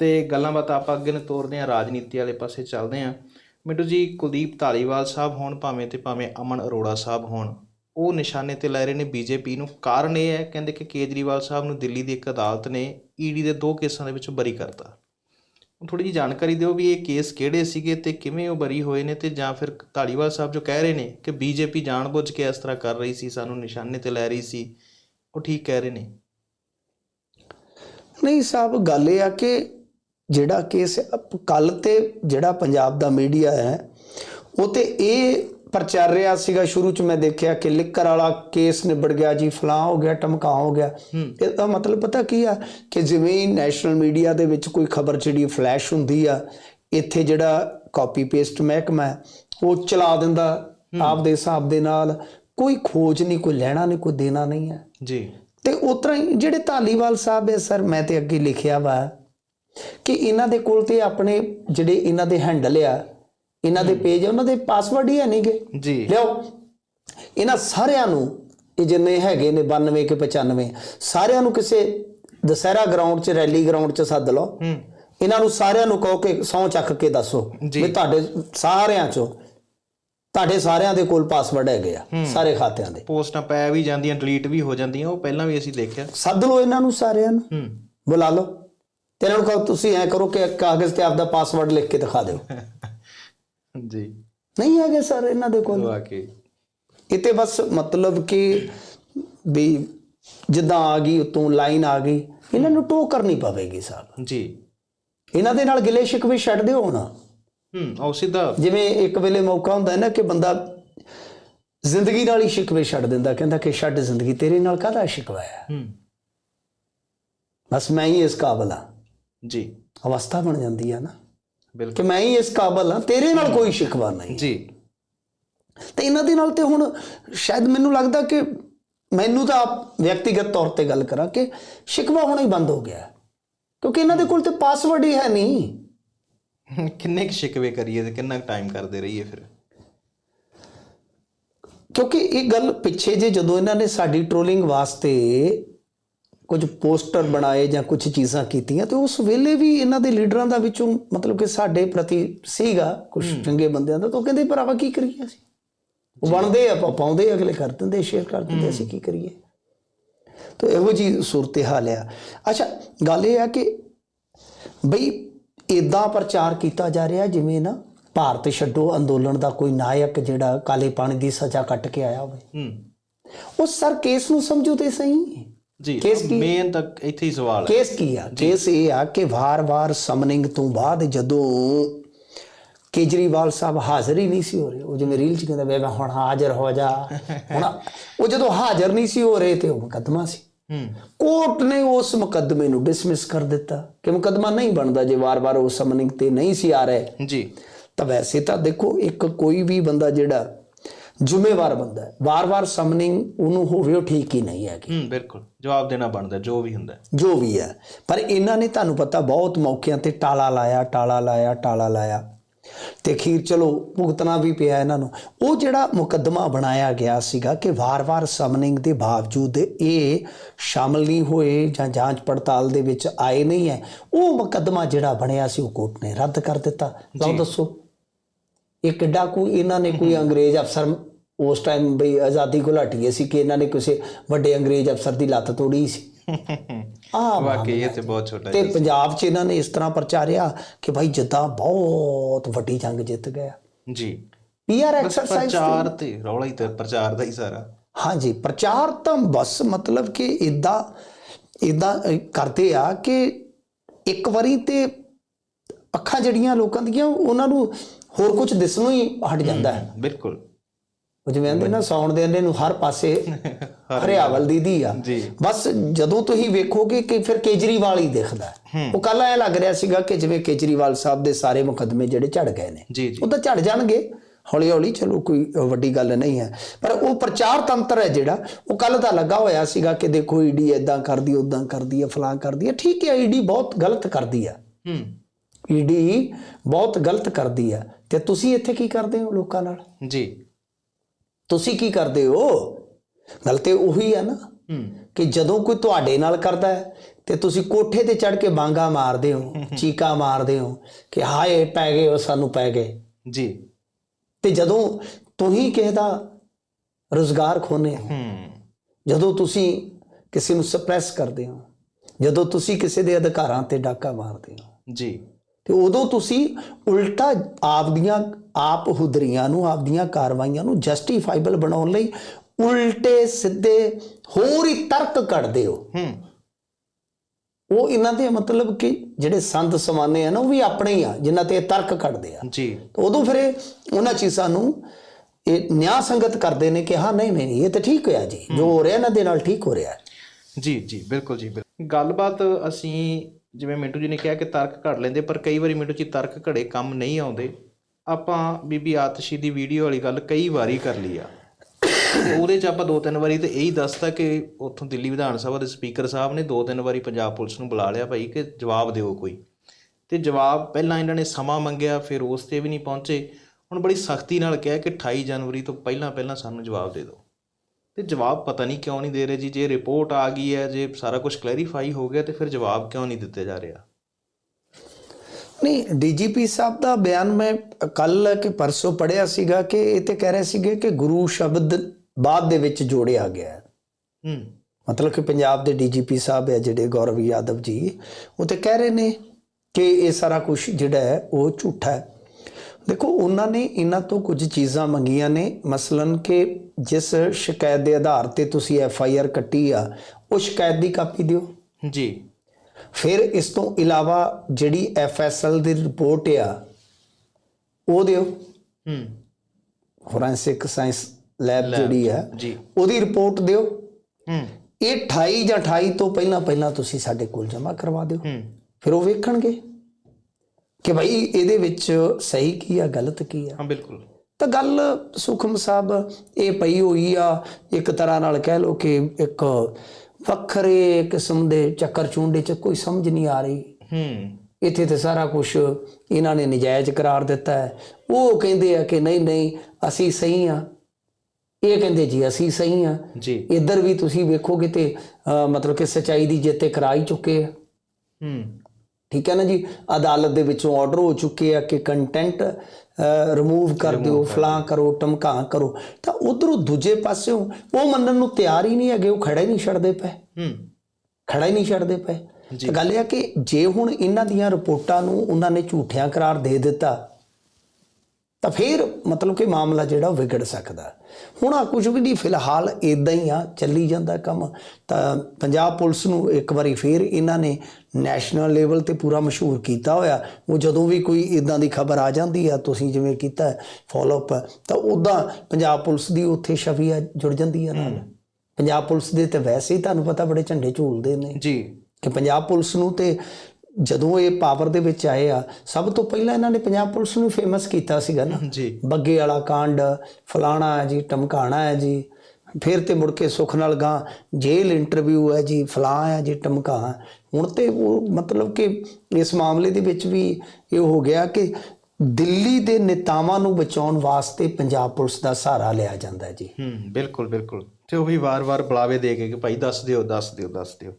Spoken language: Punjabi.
ਤੇ ਗੱਲਾਂ ਬਾਤਾਂ ਆਪਾਂ ਅੱਗੇ ਨੂੰ ਤੋਰਦੇ ਹਾਂ, ਰਾਜਨੀਤੀ ਵਾਲੇ ਪਾਸੇ ਚੱਲਦੇ ਹਾਂ। ਮਿੰਟੂ ਜੀ, ਕੁਲਦੀਪ ਧਾਲੀਵਾਲ ਸਾਹਿਬ ਹੋਣ, ਭਾਵੇਂ ਤੇ ਭਾਵੇਂ ਅਮਨ ਅਰੋੜਾ ਸਾਹਿਬ ਹੋਣ, ਉਹ ਨਿਸ਼ਾਨੇ ਤੇ ਲੈ ਰਹੇ ਨੇ ਬੀਜੇਪੀ ਨੂੰ। ਕਾਰਨ ਇਹ ਹੈ, ਕਹਿੰਦੇ ਕਿ ਕੇਜਰੀਵਾਲ ਸਾਹਿਬ ਨੂੰ ਦਿੱਲੀ ਦੀ ਇੱਕ ਅਦਾਲਤ ਨੇ ਈਡੀ ਦੇ ਦੋ ਕੇਸਾਂ ਦੇ ਵਿੱਚ ਬਰੀ ਕਰਤਾ। ਥੋੜੀ ਜੀ ਜਾਣਕਾਰੀ ਦਿਓ ਵੀ ਇਹ ਕੇਸ ਕਿਹੜੇ ਸੀਗੇ ਤੇ ਕਿਵੇਂ ਉਹ ਬਰੀ ਹੋਏ ਨੇ ਤੇ ਜਾਂ ਫਿਰ ਧਾਲੀਵਾਲ ਸਾਹਿਬ ਜੋ ਕਹਿ ਰਹੇ ਨੇ ਕਿ ਬੀਜੇਪੀ ਜਾਣਬੁੱਝ ਕੇ ਇਸ ਤਰ੍ਹਾਂ ਕਰ ਰਹੀ ਸੀ, ਸਾਨੂੰ ਨਿਸ਼ਾਨੇ ਤੇ ਲੈ ਰਹੀ ਸੀ, ਉਹ ਠੀਕ ਕਹਿ ਰਹੇ ਨੇ? ਨਹੀਂ ਸਾਹਿਬ, ਗੱਲ ਇਹ ਆ ਕਿ ਜਿਹੜਾ ਕੇਸ ਕੱਲ ਤੇ ਜਿਹੜਾ ਪੰਜਾਬ ਦਾ ਮੀਡੀਆ ਹੈ ਉਹ ਤੇ ਇਹ ਪ੍ਰਚਾਰ ਰਿਹਾ ਸੀਗਾ ਸ਼ੁਰੂ ਚ ਮੈਂ ਦੇਖਿਆ ਕਿ ਲਿਕਰ ਵਾਲਾ ਕੇਸ ਨਿਬੜ ਗਿਆ ਜੀ ਫਲਾਂ ਹੋ ਗਿਆ ਟਮਕਾ ਹੋ ਗਿਆ। ਇਹਦਾ ਮਤਲਬ ਪਤਾ ਕੀ ਆ ਕਿ ਜਿਵੇਂ ਨੈਸ਼ਨਲ ਮੀਡੀਆ ਦੇ ਵਿੱਚ ਕੋਈ ਖਬਰ ਜਿਹੜੀ ਫਲੈਸ਼ ਹੁੰਦੀ ਆ ਇੱਥੇ ਜਿਹੜਾ ਕਾਪੀ ਪੇਸਟ ਮਹਿਕਮਾ ਹੈ, ਉਹ ਚਲਾ ਦਿੰਦਾ ਆਪ ਦੇ ਹਿਸਾਬ ਦੇ ਨਾਲ ਕੋਈ ਖੋਜ ਨਹੀਂ ਕੋਈ ਲੈਣਾ ਨਹੀਂ ਕੋਈ ਦੇਣਾ ਨਹੀਂ ਹੈ। ਜੀ। ਤੇ ਉਤਰਾ ਹੀ ਜਿਹੜੇ ਧਾਲੀਵਾਲ ਸਾਹਿਬ ਹੈ ਸਰ ਮੈਂ ਤੇ ਅੱਗੇ ਲਿਖਿਆ ਵਾ ਕਿ ਇਹਨਾਂ ਦੇ ਕੋਲ ਤੇ ਆਪਣੇ ਜਿਹੜੇ ਇਹਨਾਂ ਦੇ ਹੈਂਡਲ ਆ ਇਹਨਾਂ ਦੇ ਪੇਜ ਉਹਨਾਂ ਦੇ ਪਾਸਵਰਡ ਹੀ ਹੈ ਨਹੀਂਗੇ ਜੀ। ਲਿਓ ਇਹਨਾਂ ਸਾਰਿਆਂ ਨੂੰ ਇਹ ਜਿੰਨੇ ਹੈਗੇ ਨੇ 92 ਕੇ 95 ਸਾਰਿਆਂ ਨੂੰ ਕਿਸੇ ਦਸਹਿਰਾ ਗਰਾਊਂਡ 'ਚ ਰੈਲੀ ਗਰਾਊਂਡ 'ਚ ਸੱਦ ਲਓ। ਇਹਨਾਂ ਨੂੰ ਸਾਰਿਆਂ ਨੂੰ ਕਹੋ ਕਿ ਸੌ ਚੱਕ ਕੇ ਦੱਸੋ। ਵੀ ਤੁਹਾਡੇ ਸਾਰਿਆਂ 'ਚੋਂ ਤੁਹਾਡੇ ਸਾਰਿਆਂ ਦੇ ਕੋਲ ਪਾਸਵਰਡ ਹੈਗੇ ਆ ਸਾਰੇ ਖਾਤਿਆਂ ਦੇ। ਪੋਸਟਾਂ ਪੈ ਵੀ ਜਾਂਦੀਆਂ ਡਿਲੀਟ ਵੀ ਹੋ ਜਾਂਦੀਆਂ ਉਹ ਪਹਿਲਾਂ ਵੀ ਅਸੀਂ ਦੇਖਿਆ। ਸੱਦ ਲਓ ਇਹਨਾਂ ਨੂੰ ਸਾਰਿਆਂ ਨੂੰ। ਬੁਲਾ ਲਓ। ਤੇ ਇਹਨਾਂ ਨੂੰ ਕਹੋ ਤੁਸੀਂ ਐ ਕਰੋ ਕਿ ਕਾਗਜ਼ ਤੇ ਆਪਦਾ ਪਾਸਵਰਡ ਲਿਖ ਕੇ ਦਿਖਾ ਦਿਓ। ਜੀ। ਨਹੀਂ ਹੈਗੇ ਸਰ ਇਹਨਾਂ ਦੇ ਕੋਲ। ਵਾਕਈ ਇਹ ਤੇ ਬਸ ਮਤਲਬ ਕਿ ਵੀ ਜਿੱਦਾਂ ਆ ਗਈ ਉਤੋਂ ਲਾਈਨ ਆ ਗਈ ਇਹਨਾਂ ਨੂੰ ਟੋ ਕਰਨੀ ਪਵੇਗੀ ਸਾਹਿਬ ਜੀ। ਇਹਨਾਂ ਦੇ ਨਾਲ ਗਿਲੇ ਸ਼ਿਕਵੇ ਛੱਡ ਦਿਓ ਹੁਣ ਹੂੰ ਉਹ ਸਿੱਧਾ। ਜਿਵੇਂ ਇੱਕ ਵੇਲੇ ਮੌਕਾ ਹੁੰਦਾ ਹੈ ਨਾ ਕਿ ਬੰਦਾ ਜ਼ਿੰਦਗੀ ਨਾਲ ਹੀ ਸ਼ਿਕਵੇ ਛੱਡ ਦਿੰਦਾ ਕਹਿੰਦਾ ਕਿ ਛੱਡ ਜ਼ਿੰਦਗੀ ਤੇਰੇ ਨਾਲ ਕਾਹਦਾ ਸ਼ਿਕਵਾ ਹੈ ਹੂੰ। ਬਸ ਮੈਂ ਹੀ ਇਸ ਕਾਬਲ ਆ ਜੀ। ਅਵਸਥਾ ਬਣ ਜਾਂਦੀ ਆ ਨਾ। ਕਿ ਬਿਲਕੁਲ ਮੈਂ ਹੀ ਇਸ ਕਾਬਲ ਆ ਤੇਰੇ ਨਾਲ ਕੋਈ ਸ਼ਿਕਵਾ ਨਹੀਂ। ਜੀ। ਤੇ ਇਹਨਾਂ ਦੇ ਨਾਲ ਤੇ ਹੁਣ ਸ਼ਾਇਦ ਮੈਨੂੰ ਲੱਗਦਾ ਕਿ ਮੈਨੂੰ ਤਾਂ ਆਪ ਵਿਅਕਤੀਗਤ ਤੌਰ ਤੇ ਗੱਲ ਕਰਾਂ ਕਿ ਸ਼ਿਕਵਾ ਹੋਣਾ ਹੀ ਬੰਦ ਹੋ ਗਿਆ। ਹੈ। ਕਿਉਂਕਿ ਇਹਨਾਂ ਦੇ ਕੋਲ ਤੇ ਪਾਸਵਰਡ ਹੀ ਹੈ ਨਹੀਂ। ਕਿੰਨੇ ਕੁ ਸ਼ਿਕਵੇ ਕਰੀਏ ਤੇ ਕਿੰਨਾ ਟਾਈਮ ਕਰਦੇ ਰਹੀਏ ਫਿਰ? ਕਿਉਂਕਿ ਇਹ ਗੱਲ ਪਿੱਛੇ ਜੇ ਜਦੋਂ ਇਹਨਾਂ ਨੇ ਸਾਡੀ ਟ੍ਰੋਲਿੰਗ ਵਾਸਤੇ ਕੁਝ ਪੋਸਟਰ ਬਣਾਏ ਜਾਂ ਕੁਝ ਚੀਜ਼ਾਂ ਕੀਤੀਆਂ ਤੇ ਉਸ ਵੇਲੇ ਵੀ ਇਹਨਾਂ ਦੇ ਲੀਡਰਾਂ ਦਾ ਵਿੱਚੋਂ ਮਤਲਬ ਕਿ ਸਾਡੇ ਪ੍ਰਤੀ ਸੀਗਾ ਕੁਝ ਚੰਗੇ ਬੰਦਿਆਂ ਦਾ ਤਾਂ ਉਹ ਕਹਿੰਦੇ ਭਰਾਵਾ ਕੀ ਕਰੀਏ ਅਸੀਂ? ਉਹ ਬਣਦੇ ਆ ਪਾਉਂਦੇ ਅਗਲੇ ਕਰ ਦਿੰਦੇ ਸ਼ੇਅਰ ਕਰ ਦਿੰਦੇ ਅਸੀਂ ਕੀ ਕਰੀਏ? ਤਾਂ ਇਹੋ ਜੀ ਸੂਰਤ-ਹਾਲ ਆ। ਅੱਛਾ ਗੱਲ ਇਹ ਆ ਕਿ ਬਈ ਇਦਾਂ ਪ੍ਰਚਾਰ ਕੀਤਾ ਜਾ ਰਿਹਾ ਜਿਵੇਂ ਨਾ ਭਾਰਤ ਛੱਡੋ ਅੰਦੋਲਨ ਦਾ ਕੋਈ ਨਾਇਕ ਜਿਹੜਾ ਕਾਲੇ ਪਾਣੀ ਦੀ ਸਜ਼ਾ ਕੱਟ ਕੇ ਆਇਆ ਹੋਵੇ। ਹੂੰ। ਉਹ ਸਰ ਕੇਸ ਨੂੰ ਸਮਝੋ ਤੇ ਸਹੀ। ਜੀ ਕੇਸ ਕੀ- ਮੇਨ ਤੱਕ ਇੱਥੇ ਹੀ ਸਵਾਲ ਹੈ। ਕੇਸ ਕੀ ਆ? ਕੇਸ ਇਹ ਆ ਕਿ ਵਾਰ-ਵਾਰ ਸਮਨਿੰਗ ਤੋਂ ਬਾਅਦ ਜਦੋਂ ਕੇਜਰੀਵਾਲ ਸਾਹਿਬ ਹਾਜ਼ਰ ਹੀ ਨਹੀਂ ਸੀ ਹੋ ਰਹੇ ਉਹ ਜਿਵੇਂ ਰੀਲ ਚ ਕਹਿੰਦਾ ਵੇ ਮੈਂ ਹੁਣ ਹਾਜ਼ਰ ਹੋ ਜਾ। ਹੁਣ ਉਹ ਜਦੋਂ ਹਾਜ਼ਰ ਨਹੀਂ ਸੀ ਹੋ ਰਹੇ ਤੇ ਉਹ ਮੁਕੱਦਮਾ ਸੀ। ਕੋਰਟ ਨੇ ਉਸ ਮੁਕੱਦਮੇ ਨੂੰ ਡਿਸਮਿਸ ਕਰ ਦਿੱਤਾ ਕਿ ਮੁਕੱਦਮਾ ਨਹੀਂ ਬਣਦਾ ਜੇ ਵਾਰ-ਵਾਰ ਉਹ ਸਮਨਿੰਗ ਤੇ ਨਹੀਂ ਸੀ ਆ ਰਹੇ। ਜੀ। ਤਾਂ ਵੈਸੇ ਤਾਂ ਦੇਖੋ ਇੱਕ ਕੋਈ ਵੀ ਬੰਦਾ ਜਿਹੜਾ ਜ਼ਿੰਮੇਵਾਰ ਬੰਦਾ ਹੈ। ਵਾਰ-ਵਾਰ ਸਮਨਿੰਗ ਉਹਨੂੰ ਹੋਵੇ ਉਹ ਠੀਕ ਹੀ ਨਹੀਂ ਹੈਗੀ। ਹੂੰ ਬਿਲਕੁਲ। ਜਵਾਬ ਦੇਣਾ ਬਣਦਾ ਜੋ ਵੀ ਹੁੰਦਾ ਹੈ। ਜੋ ਵੀ ਹੈ। ਪਰ ਇਹਨਾਂ ਨੇ ਤੁਹਾਨੂੰ ਪਤਾ ਬਹੁਤ ਮੌਕਿਆਂ ਤੇ ਟਾਲਾ ਲਾਇਆ ਟਾਲਾ ਲਾਇਆ ਟਾਲਾ ਲਾਇਆ। ਤੇ ਅਖੀਰ ਚਲੋ ਭੁਗਤਣਾ ਵੀ ਪਿਆ ਇਹਨਾਂ ਨੂੰ। ਉਹ ਜਿਹੜਾ ਮੁਕੱਦਮਾ ਬਣਾਇਆ ਗਿਆ ਸੀਗਾ ਕਿ ਵਾਰ-ਵਾਰ ਸਮਨਿੰਗ ਦੇ ਬਾਵਜੂਦ ਇਹ ਸ਼ਾਮਲ ਨਹੀਂ ਹੋਏ ਜਾਂ ਜਾਂਚ ਪੜਤਾਲ ਦੇ ਵਿੱਚ ਆਏ ਨਹੀਂ ਹੈ ਉਹ ਮੁਕੱਦਮਾ ਜਿਹੜਾ ਬਣਿਆ ਸੀ ਉਹ ਕੋਰਟ ਨੇ ਰੱਦ ਕਰ ਦਿੱਤਾ। ਲਓ ਦੱਸੋ। ਇਹ ਕਿੱਡਾ ਕੋਈ ਇਹਨਾਂ ਨੇ ਕੋਈ ਅੰਗਰੇਜ਼ ਅਫਸਰ ਉਸ ਟਾਈਮ ਬਈ ਆਜ਼ਾਦੀ ਘੁਲਾਟੀਏ ਸੀ ਕਿ ਇਹਨਾਂ ਨੇ ਕਿਸੇ ਵੱਡੇ ਅੰਗਰੇਜ਼ ਅਫਸਰ ਦੀ ਲੱਤ ਤੋੜੀ ਸੀ। ਆ ਵਾਕਈ ਇਹ ਤੇ ਬਹੁਤ ਛੋਟਾ ਤੇ ਪੰਜਾਬ 'ਚ ਇਹਨਾਂ ਨੇ ਇਸ ਤਰ੍ਹਾਂ ਪ੍ਰਚਾਰਿਆ ਕਿ ਭਾਈ ਜਿੱਦਾਂ ਬਹੁਤ ਵੱਡੀ ਜੰਗ ਜਿੱਤ ਗਿਆ। ਜੀ। ਪੀਆਰ ਐਕਸਰਸਾਈਜ਼ ਪ੍ਰਚਾਰ ਤੇ ਰੌਲਾ ਹੀ ਤੇ ਪ੍ਰਚਾਰ ਦਾ ਹੀ ਸਾਰਾ। ਹਾਂਜੀ ਪ੍ਰਚਾਰ ਤਾਂ ਬਸ ਮਤਲਬ ਕਿ ਇਦਾਂ ਇਦਾਂ ਕਰਦੇ ਆ ਕਿ ਇੱਕ ਵਾਰੀ ਤੇ ਅੱਖਾਂ ਜਿਹੜੀਆਂ ਲੋਕਾਂ ਦੀਆਂ ਉਹਨਾਂ ਨੂੰ ਹੋਰ ਕੁਝ ਦਿਸਣੋਂ ਹੀ ਹਟ ਜਾਂਦਾ ਹੈ। ਬਿਲਕੁਲ। ਉਹ ਜਿਵੇਂ ਕਹਿੰਦੇ ਨਾ ਸੌਣ ਦੇ ਅੰਡੇ ਨੂੰ ਹਰ ਪਾਸੇ ਹਰਿਆਵਲ ਦੀਦੀ ਆ। ਬਸ ਜਦੋਂ ਤੁਸੀਂ ਵੇਖੋਗੇ ਕਿ ਫਿਰ ਕੇਜਰੀਵਾਲ ਹੀ ਦਿਖਦਾ। ਉਹ ਕੱਲ ਐ ਲੱਗ ਰਿਹਾ ਸੀਗਾ ਕਿ ਜਿਵੇਂ ਕੇਜਰੀਵਾਲ ਸਾਹਿਬ ਦੇ ਸਾਰੇ ਮੁਕੱਦਮੇ ਜਿਹੜੇ ਝੜ ਗਏ ਨੇ। ਉਹ ਤਾਂ ਝੜ ਜਾਣਗੇ। ਹੌਲੀ ਹੌਲੀ ਚਲੋ ਕੋਈ ਵੱਡੀ ਗੱਲ ਨਹੀਂ ਹੈ। ਪਰ ਉਹ ਪ੍ਰਚਾਰ ਤੰਤਰ ਹੈ ਜਿਹੜਾ ਉਹ ਕੱਲ ਦਾ ਲੱਗਾ ਹੋਇਆ ਸੀਗਾ ਕਿ ਦੇਖੋ ਈਡੀ ਇਦਾਂ ਕਰਦੀ ਉਦਾਂ ਕਰਦੀ ਹੈ ਫਲਾਂ ਕਰਦੀ ਹੈ। ਠੀਕ ਹੈ ਈਡੀ ਬਹੁਤ ਗਲਤ ਕਰਦੀ ਹੂੰ। ਈਡੀ ਬਹੁਤ ਗਲਤ ਕਰਦੀ ਹੈ ਤੇ ਤੁਸੀਂ ਇੱਥੇ ਕੀ ਕਰਦੇ ਹੋ ਲੋਕਾਂ ਨਾਲ? ਜੀ। ਤੁਸੀਂ ਕੀ ਕਰਦੇ ਹੋ? ਗੱਲ ਤੇ ਉਹੀ ਆ ਨਾ ਕਿ ਜਦੋਂ ਕੋਈ ਤੁਹਾਡੇ ਨਾਲ ਕਰਦਾ ਹੈ ਤੇ ਤੁਸੀਂ ਕੋਠੇ ਤੇ ਚੜ ਕੇ ਬਾਂਗਾ ਮਾਰਦੇ ਹੋ ਚੀਕਾ ਮਾਰਦੇ ਹੋ ਕਿ ਹਾਏ ਪੈ ਗਏ ਉਹ ਸਾਨੂੰ ਪੈ ਗਏ। ਜੀ। ਤੇ ਜਦੋਂ ਤੁਸੀਂ ਕਿਸੇ ਦਾ ਰੋਜ਼ਗਾਰ ਖੋਨੇ ਹੂੰ। ਜਦੋਂ ਤੁਸੀਂ ਕਿਸੇ ਨੂੰ ਸਪਰੈਸ ਕਰਦੇ ਹੋ ਜਦੋਂ ਤੁਸੀਂ ਕਿਸੇ ਦੇ ਅਧਿਕਾਰਾਂ ਤੇ ਡਾਕਾ ਮਾਰਦੇ ਹੋ ਜੀ। ਤੇ ਉਦੋਂ ਤੁਸੀਂ ਉਲਟਾ ਆਪਦੀਆਂ ਆਪ ਹੁਦਰੀਆਂ ਨੂੰ ਆਪਦੀਆਂ ਕਾਰਵਾਈਆਂ ਨੂੰ ਜਸਟੀਫਾਈਬਲ ਬਣਾਉਣ ਲਈ ਉਲਟੇ ਸਿੱਧੇ ਹੋਰ ਹੀ ਤਰਕ ਕੱਢਦੇ ਹੋ। ਹੂੰ। ਉਹ ਇਹਨਾਂ ਦੇ ਮਤਲਬ ਕਿ ਜਿਹੜੇ ਸੰਤ ਸਮਾਨੇ ਆ ਨਾ ਉਹ ਵੀ ਆਪਣੇ ਹੀ ਆ ਜਿਨ੍ਹਾਂ ਤੇ ਤਰਕ ਕੱਢਦੇ ਆ। ਜੀ। ਉਦੋਂ ਫਿਰ ਉਹਨਾਂ ਚੀਜ਼ਾਂ ਨੂੰ ਇਹ ਨਿਆਂ ਸੰਗਤ ਕਰਦੇ ਨੇ ਕਿ ਹਾਂ ਨਹੀਂ ਨਹੀਂ ਇਹ ਤਾਂ ਠੀਕ ਹੋਇਆ ਜੀ। ਜੋ ਹੋ। ਰਿਹਾ ਇਹਨਾਂ ਦੇ ਨਾਲ ਠੀਕ ਹੋ ਰਿਹਾ। ਜੀ ਜੀ ਬਿਲਕੁਲ ਜੀ ਗੱਲਬਾਤ ਅਸੀਂ ਜਿਵੇਂ ਮਿੰਟੂ ਜੀ ਨੇ ਕਿਹਾ ਕਿ ਤਰਕ ਘੜ ਲੈਂਦੇ, ਪਰ ਕਈ ਵਾਰੀ ਮਿੰਟੂ ਜੀ ਤਰਕ ਘੜੇ ਕੰਮ ਨਹੀਂ ਆਉਂਦੇ। ਆਪਾਂ ਬੀਬੀ ਆਤਸ਼ੀ ਦੀ ਵੀਡੀਓ ਵਾਲੀ ਗੱਲ ਕਈ ਵਾਰੀ ਕਰ ਲਈ ਆ। ਉਹਦੇ ਚ ਆਪਾਂ ਦੋ ਤਿੰਨ ਵਾਰੀ ਤੇ ਇਹੀ ਦੱਸਤਾ ਕਿ ਉੱਥੋਂ ਦਿੱਲੀ ਵਿਧਾਨ ਸਭਾ ਦੇ ਸਪੀਕਰ ਸਾਹਿਬ ਨੇ ਦੋ ਤਿੰਨ ਵਾਰੀ ਪੰਜਾਬ ਪੁਲਿਸ ਨੂੰ ਬੁਲਾ ਲਿਆ ਭਾਈ ਕਿ ਜਵਾਬ ਦਿਓ ਕੋਈ। ਤੇ ਜਵਾਬ ਪਹਿਲਾਂ ਇਹਨਾਂ ਨੇ ਸਮਾਂ ਮੰਗਿਆ, ਫਿਰ ਉਸ ਤੇ ਵੀ ਨਹੀਂ ਪਹੁੰਚੇ। ਹੁਣ ਬੜੀ ਸਖਤੀ ਨਾਲ ਕਿਹਾ ਕਿ 28 ਜਨਵਰੀ ਤੋਂ ਪਹਿਲਾਂ ਪਹਿਲਾਂ ਸਾਨੂੰ ਜਵਾਬ ਦੇ ਦਿਓ। ਤੇ ਜਵਾਬ ਪਤਾ ਨਹੀਂ ਕਿਉਂ ਨਹੀਂ ਦੇ ਰਹੇ ਜੀ। ਜੇ ਰਿਪੋਰਟ ਆ ਗਈ ਹੈ ਜੇ ਸਾਰਾ ਕੁਝ ਕਲੈਰੀਫਾਈ ਹੋ ਗਿਆ ਤੇ ਫਿਰ ਜਵਾਬ ਕਿਉਂ ਨਹੀਂ ਦਿੱਤੇ ਜਾ ਰਿਹਾ? ਨਹੀਂ ਡੀਜੀਪੀ ਸਾਹਿਬ ਦਾ ਬਿਆਨ ਮੈਂ ਕੱਲ ਕਿ ਪਰਸੋਂ ਪੜਿਆ ਸੀਗਾ ਕਿ ਇਹ ਤੇ ਕਹਿ ਰਹੇ ਸੀਗੇ ਕਿ ਗੁਰੂ ਸ਼ਬਦ ਬਾਅਦ ਦੇ ਵਿੱਚ ਜੋੜਿਆ ਗਿਆ ਹੈ। ਹੂੰ। ਮਤਲਬ ਕਿ ਪੰਜਾਬ ਦੇ ਡੀਜੀਪੀ ਸਾਹਿਬ ਹੈ ਜਿਹੜੇ ਗੌਰਵ ਯਾਦਵ ਜੀ ਉਹ ਤੇ ਕਹਿ ਰਹੇ ਨੇ ਕਿ ਇਹ ਸਾਰਾ ਕੁਝ ਜਿਹੜਾ ਹੈ ਉਹ ਝੂਠਾ ਹੈ। ਦੇਖੋ ਉਹਨਾਂ ਨੇ ਇਹਨਾਂ ਤੋਂ ਕੁਝ ਚੀਜ਼ਾਂ ਮੰਗੀਆਂ ਨੇ। ਮਸਲਨ ਕਿ ਜਿਸ ਸ਼ਿਕਾਇਤ ਦੇ ਆਧਾਰ ਤੇ ਤੁਸੀਂ ਐਫ ਆਈ ਆਰ ਕੱਟੀ ਆ ਉਹ ਸ਼ਿਕਾਇਤ ਦੀ ਕਾਪੀ ਦਿਓ। ਜੀ। ਫਿਰ ਇਸ ਤੋਂ ਇਲਾਵਾ ਜਿਹੜੀ ਐਫ ਐਸ ਐਲ ਦੀ ਰਿਪੋਰਟ ਆ ਉਹ ਦਿਓ। ਹੂੰ। ਫੋਰੈਂਸਿਕ ਸਾਇੰਸ ਲੈਬ ਜਿਹੜੀ ਆ ਉਹਦੀ ਰਿਪੋਰਟ ਦਿਓ। ਹੂੰ। ਇਹ 28 ਜਾਂ 28 ਤੋਂ ਪਹਿਲਾਂ ਪਹਿਲਾਂ ਤੁਸੀਂ ਸਾਡੇ ਕੋਲ ਜਮ੍ਹਾਂ ਕਰਵਾ ਦਿਓ। ਫਿਰ ਉਹ ਵੇਖਣਗੇ। ਕਿ ਭਾਈ ਇਹਦੇ ਵਿੱਚ ਸਹੀ ਕੀ ਆ ਗਲਤ ਕੀ ਆ? ਹਾਂ ਬਿਲਕੁਲ। ਤਾਂ ਗੱਲ ਸੁਖਮ ਸਾਹਿਬ ਇਹ ਪਈ ਹੋਈ ਆ ਇੱਕ ਤਰ੍ਹਾਂ ਨਾਲ ਕਹਿ ਲਓ ਕਿ ਇੱਕ ਵੱਖਰੇ ਕਿਸਮ ਦੇ ਚੱਕਰ ਚੁੰਡੇ ਚ ਕੋਈ ਸਮਝ ਨਹੀਂ ਆ ਰਹੀ। ਹੂੰ। ਇੱਥੇ ਤੇ ਸਾਰਾ ਕੁਝ ਇਹਨਾਂ ਨੇ ਨਜਾਇਜ਼ ਕਰਾਰ ਦਿੱਤਾ ਹੈ। ਉਹ ਕਹਿੰਦੇ ਆ ਕਿ ਨਹੀਂ ਨਹੀਂ ਅਸੀਂ ਸਹੀ ਆ। ਇਹ ਕਹਿੰਦੇ ਜੀ ਅਸੀਂ ਸਹੀ ਆ। ਜੀ। ਇੱਧਰ ਵੀ ਤੁਸੀਂ ਵੇਖੋਗੇ ਤੇ ਮਤਲਬ ਕਿ ਸਚਾਈ ਦੀ ਜਿੱਤ ਤੇ ਕਰਾ ਹੀ ਚੁੱਕੇ ਆ। ਹੂੰ। ਠੀਕ ਹੈ ਨਾ ਜੀ? ਅਦਾਲਤ ਦੇ ਵਿੱਚੋਂ ਆਰਡਰ ਹੋ ਚੁੱਕੇ ਆ ਕਿ ਕੰਟੈਂਟ ਰਿਮੂਵ ਕਰ ਦਿਓ ਫਲਾਂ ਕਰੋ ਟਮਕਾ ਕਰੋ। ਤਾਂ ਉਧਰੋਂ ਦੂਜੇ ਪਾਸਿਓਂ ਉਹ ਮੰਨਣ ਨੂੰ ਤਿਆਰ ਹੀ ਨਹੀਂ ਹੈਗੇ ਉਹ ਖੜਾ ਹੀ ਨਹੀਂ ਛੱਡਦੇ ਪਏ। ਹੂੰ। ਖੜਾ ਹੀ ਨਹੀਂ ਛੱਡਦੇ ਪਏ। ਤਾਂ ਗੱਲ ਇਹ ਆ ਕਿ ਜੇ ਹੁਣ ਇਹਨਾਂ ਦੀਆਂ ਰਿਪੋਰਟਾਂ ਨੂੰ ਉਹਨਾਂ ਨੇ ਝੂਠਿਆਂ ਕਰਾਰ ਦੇ ਦਿੱਤਾ ਤਾਂ ਫਿਰ ਮਤਲਬ ਕਿ ਮਾਮਲਾ ਜਿਹੜਾ ਵਿਗੜ ਸਕਦਾ। ਹੁਣ ਆ ਕੁਝ ਵੀ ਨਹੀਂ ਫਿਲਹਾਲ ਇਦਾਂ ਹੀ ਆ ਚੱਲੀ ਜਾਂਦਾ ਕੰਮ। ਤਾਂ ਪੰਜਾਬ ਪੁਲਿਸ ਨੂੰ ਇੱਕ ਵਾਰੀ ਫੇਰ ਇਹਨਾਂ ਨੇ ਨੈਸ਼ਨਲ ਲੈਵਲ ਤੇ ਪੂਰਾ ਮਸ਼ਹੂਰ ਕੀਤਾ ਹੋਇਆ। ਉਹ ਜਦੋਂ ਵੀ ਕੋਈ ਇਦਾਂ ਦੀ ਖਬਰ ਆ ਜਾਂਦੀ ਆ ਤੁਸੀਂ ਜਿਵੇਂ ਕੀਤਾ ਫਾਲੋ ਅਪ ਤਾਂ ਉਦਾਂ ਪੰਜਾਬ ਪੁਲਿਸ ਦੀ ਉੱਥੇ ਛਵੀ ਆ ਜੁੜ ਜਾਂਦੀ ਆ ਨਾਲ। ਪੰਜਾਬ ਪੁਲਿਸ ਦੇ ਤੇ ਵੈਸੇ ਹੀ ਤੁਹਾਨੂੰ ਪਤਾ ਬੜੇ ਝੰਡੇ ਝੂਲਦੇ ਨੇ ਜੀ। ਕਿ ਪੰਜਾਬ ਪੁਲਿਸ ਨੂੰ ਤੇ ਜਦੋਂ ਇਹ ਪਾਵਰ ਦੇ ਵਿੱਚ ਆਏ ਆ ਸਭ ਤੋਂ ਪਹਿਲਾਂ ਇਹਨਾਂ ਨੇ ਪੰਜਾਬ ਪੁਲਿਸ ਨੂੰ ਫੇਮਸ ਕੀਤਾ ਸੀਗਾ ਨਾ। ਜੀ। ਬੱਗੇ ਵਾਲਾ ਕਾਂਡ ਫਲਾਣਾ ਹੈ ਜੀ ਟਮਕਾਣਾ ਹੈ ਜੀ ਫਿਰ ਤੇ ਮੁੜ ਕੇ ਸੁਖ ਨਾਲ ਗਾਂ ਜੇਲ੍ਹ ਇੰਟਰਵਿਊ ਹੈ ਜੀ ਫਲਾਂ ਹੈ ਜੀ ਟਮਕਾ। ਹੁਣ ਤੇ ਉਹ ਮਤਲਬ ਕਿ ਇਸ ਮਾਮਲੇ ਦੇ ਵਿੱਚ ਵੀ ਇਹ ਹੋ ਗਿਆ ਕਿ ਦਿੱਲੀ ਦੇ ਨੇਤਾਵਾਂ ਨੂੰ ਬਚਾਉਣ ਵਾਸਤੇ ਪੰਜਾਬ ਪੁਲਿਸ ਦਾ ਸਹਾਰਾ ਲਿਆ ਜਾਂਦਾ ਜੀ। ਹੂੰ ਬਿਲਕੁਲ ਬਿਲਕੁਲ। ਤੇ ਉਹ ਵੀ ਵਾਰ-ਵਾਰ ਬੁਲਾਵੇ ਦੇ ਕੇ ਕਿ ਭਾਈ ਦੱਸ ਦਿਓ ਦੱਸ ਦਿਓ ਦੱਸ ਦਿਓ।